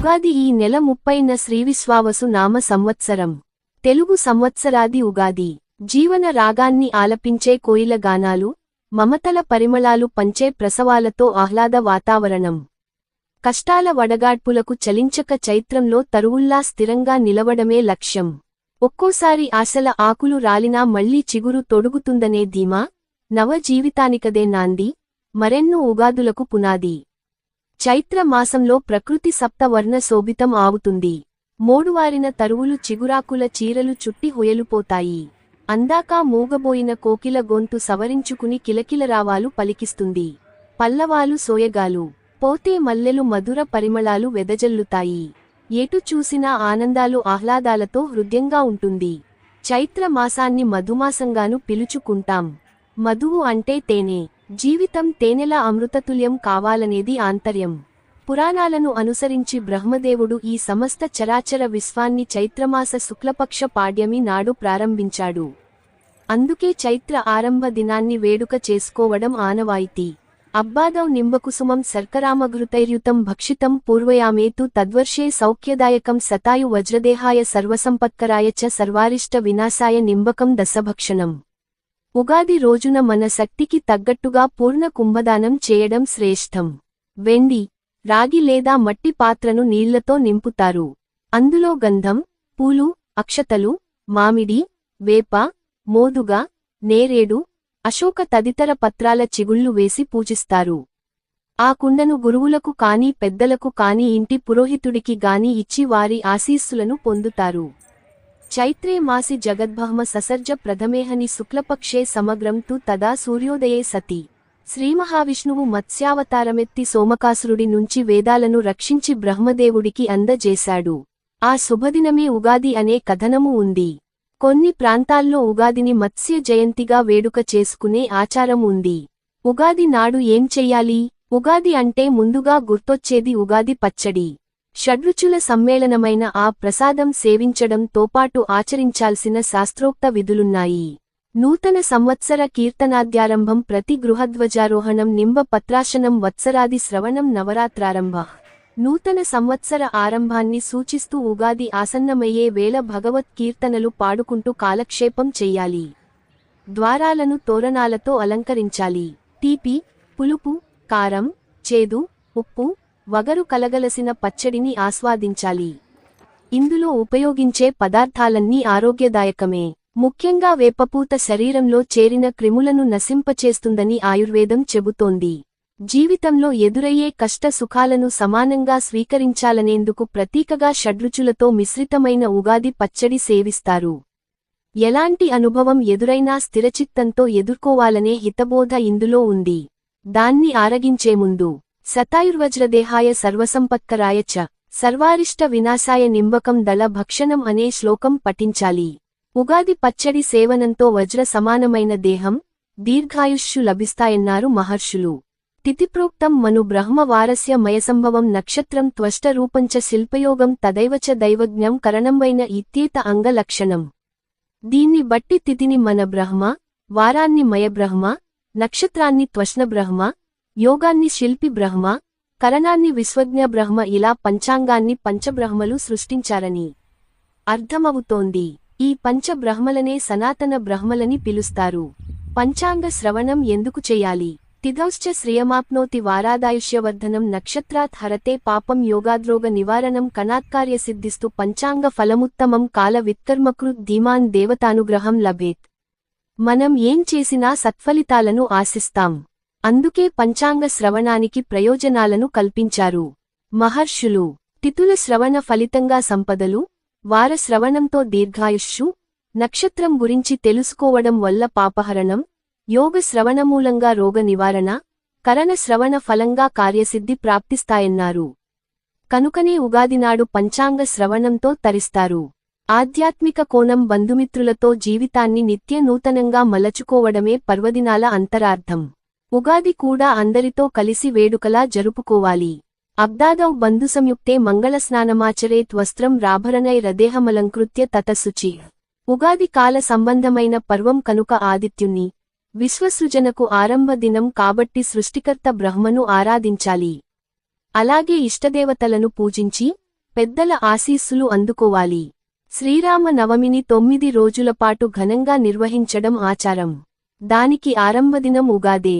ఉగాది ఈ నెల ముప్పైన శ్రీవిశ్వావసు నామ సంవత్సరం. తెలుగు సంవత్సరాది ఉగాది. జీవన రాగాన్ని ఆలపించే కోయిల గానాలు మమతల పరిమళాలు పంచే ప్రసవాలతో ఆహ్లాద వాతావరణం. కష్టాల వడగాడ్పులకు చలించక చైత్రంలో తరువుల్లా స్థిరంగా నిలవడమే లక్ష్యం. ఒక్కోసారి ఆశల ఆకులు రాలినా మళ్ళీ చిగురు తొడుగుతుందనే ధీమా నవ జీవితానికదే నాంది మరెన్నో ఉగాదులకు పునాది. చైత్ర మాసంలో ప్రకృతి సప్తవర్ణ శోభితం ఆవుతుంది మోడువారిన తరువులు చిగురాకుల చీరలు చుట్టి హొయలుపోతాయి. అందాక మూగబోయిన కోకిల గొంతు సవరించుకుని కిలకిలరావాలు పలికిస్తుంది. పల్లవాలు సోయగాలు పోతే మల్లెలు మధుర పరిమళాలు వెదజల్లుతాయి. ఎటు చూసినా ఆనందాలు ఆహ్లాదాలతో హృదయంగా ఉంటుంది. చైత్ర మాసాన్ని మధుమాసంగాను పిలుచుకుంటాం. మధువు అంటే తేనె. జీవితం తేనెల అమృతతుల్యం కావాలనేది ఆంతర్యం. పురాణాలను అనుసరించి బ్రహ్మదేవుడు ఈ సమస్త చరాచర విశ్వాన్ని చైత్రమాస శుక్లపక్ష పాడ్యమి నాడు ప్రారంభించాడు. అందుకే చైత్ర ఆరంభ దినాన్ని వేడుక చేసుకోవడం ఆనవాయితీ. అబ్బాదౌ నింబకుసుమం సర్కరామఘృతైర్యుతం భక్షితం పూర్వయామేతు తద్వర్షే సౌఖ్యదాయకం సతాయు వజ్రదేహాయ సర్వసంపత్కరాయ చ సర్వారిష్ట వినాశాయ నింబకం దశభక్షణం ఉగాది రోజున మన శక్తికి తగ్గట్టుగా పూర్ణ కుంభదానం చేయడం శ్రేష్టం. వెండి రాగి లేదా మట్టి పాత్రను నీళ్ళతో నింపుతారు. అందులో గంధం పూలు అక్షతలు మామిడి వేప మోదుగా నేరేడు అశోక తదితర పత్రాల చిగుళ్ళు వేసి పూజిస్తారు. ఆ కుండను గురువులకు కాని పెద్దలకు కాని ఇంటి పురోహితుడికి గాని ఇచ్చి వారి ఆశీస్సులను పొందుతారు. చైత్రే మాసి జగద్భహమ ససర్జ ప్రథమేహని శుక్లపక్షే సమగ్రం తు తదా సూర్యోదయే సతి. శ్రీమహావిష్ణువు మత్స్యావతారమెత్తి సోమకాసురుడి నుంచి వేదాలను రక్షించి బ్రహ్మదేవుడికి అందజేశాడు. ఆ శుభదినమే ఉగాది అనే కథనము ఉంది. కొన్ని ప్రాంతాల్లో ఉగాదిని మత్స్య జయంతిగా వేడుక చేసుకునే ఆచారం ఉంది. ఉగాది నాడు ఏం చెయ్యాలి? ఉగాది అంటే ముందుగా గుర్తొచ్చేది ఉగాది పచ్చడి. షడ్రుచుల సమ్మేళనమైన ఆ ప్రసాదం సేవించడం తోపాటు ఆచరించాల్సిన శాస్త్రోక్త విధులున్నాయి. నూతన సంవత్సర కీర్తనాద్యారంభం ప్రతి గృహధ్వజారోహణం నింబ పత్రాశనం వత్సరాది శ్రవణం నవరాత్రారంభ. నూతన సంవత్సర ఆరంభాన్ని సూచిస్తూ ఉగాది ఆసన్నమయ్యే వేళ భగవత్ కీర్తనలు పాడుకుంటూ కాలక్షేపం చెయ్యాలి. ద్వారాలను తోరణాలతో అలంకరించాలి. తీపి పులుపు కారం చేదు ఉప్పు వగరు కలగలసిన పచ్చడిని ఆస్వాదించాలి. ఇందులో ఉపయోగించే పదార్థాలన్నీ ఆరోగ్యదాయకమే. ముఖ్యంగా వేపపూత శరీరంలో చేరిన క్రిములను నశింపచేస్తుందని ఆయుర్వేదం చెబుతోంది. జీవితంలో ఎదురయ్యే కష్ట సుఖాలను సమానంగా స్వీకరించాలనేందుకు ప్రతీకగా షడ్రుచులతో మిశ్రితమైన ఉగాది పచ్చడి సేవిస్తారు. ఎలాంటి అనుభవం ఎదురైనా స్థిరచిత్తంతో ఎదుర్కోవాలనే హితబోధ ఇందులో ఉంది. దాన్ని ఆరగించే ముందు శతాయుర్వజ్రదేహాయ సర్వసంపత్కరాయ చ. సర్వారిష్ట వినాశాయ నింబకం దళ భక్షణం అనే శ్లోకం పఠించాలి. ఉగాది పచ్చడి సేవనంతో వజ్ర సమానమైన దేహం దీర్ఘాయుష్యు లభిస్తాయన్నారు మహర్షులు. తిథిప్రోక్తం మను బ్రహ్మ వారస్య మయసంభవం నక్షత్రం త్వష్ట రూపంచ శిల్పయోగం తదైవచ దైవజ్ఞం కరణంవైన ఇత్యేత అంగలక్షణం దీన్ని బట్టి తిథిని మన బ్రహ్మ వారాన్ని మయబ్రహ్మ నక్షత్రాన్ని త్వష్ణ బ్రహ్మ యోగాన్ని శిల్పి బ్రహ్మ కరణాన్ని విశ్వజ్ఞ బ్రహ్మ ఇలా పంచాంగాన్ని పంచబ్రహ్మలు సృష్టించారని అర్థమవుతోంది. ఈ పంచబ్రహ్మలనే సనాతన బ్రహ్మలని పిలుస్తారు. పంచాంగ శ్రవణం ఎందుకు చేయాలి? తిథౌశ్చ శ్రియమాప్నోతి వారాదాయుష్యవర్ధనం నక్షత్రాత్ హరతే పాపం యోగాద్రోగ నివారణం కణాత్కార్య సిద్ధిస్తూ పంచాంగ ఫలముత్తమం కాల విత్కర్మకృత్ ధీమాన్ దేవతానుగ్రహం లభేత్. మనం ఏం చేసినా సత్ఫలితాలను ఆశిస్తాం. అందుకే పంచాంగ శ్రవణానికి ప్రయోజనాలను కల్పించారు. మహర్షులు తిథుల శ్రవణ ఫలితంగా సంపదలు వార శ్రవణంతో దీర్ఘాయుష్షు నక్షత్రం గురించి తెలుసుకోవడం వల్ల పాపహరణం యోగ శ్రవణమూలంగా రోగ నివారణ కరణ శ్రవణ ఫలంగా కార్యసిద్ధి ప్రాప్తిస్తాయన్నారు. కనుకనే ఉగాదినాడు పంచాంగ శ్రవణంతో తరిస్తారు. ఆధ్యాత్మిక కోణం బంధుమిత్రులతో జీవితాన్ని నిత్య నూతనంగా మలచుకోవడమే పర్వదినాల అంతరార్థం. ఉగాది కూడా అందరితో కలిసి వేడుకలా జరుపుకోవాలి. అబ్దాదౌ బంధుసంయుక్తే మంగళస్నానమాచరేత్ వస్త్రం రాభరణైరదేహమలంకృత్య తతశుచి ఉగాది కాల సంబంధమైన పర్వం కనుక ఆదిత్యుణ్ణి విశ్వసృజనకు ఆరంభ దినం కాబట్టి సృష్టికర్త బ్రహ్మను ఆరాధించాలి. అలాగే ఇష్టదేవతలను పూజించి పెద్దల ఆశీస్సులు అందుకోవాలి. శ్రీరామ నవమిని తొమ్మిది రోజులపాటు ఘనంగా నిర్వహించడం ఆచారం. దానికి ఆరంభదినం ఉగాదే.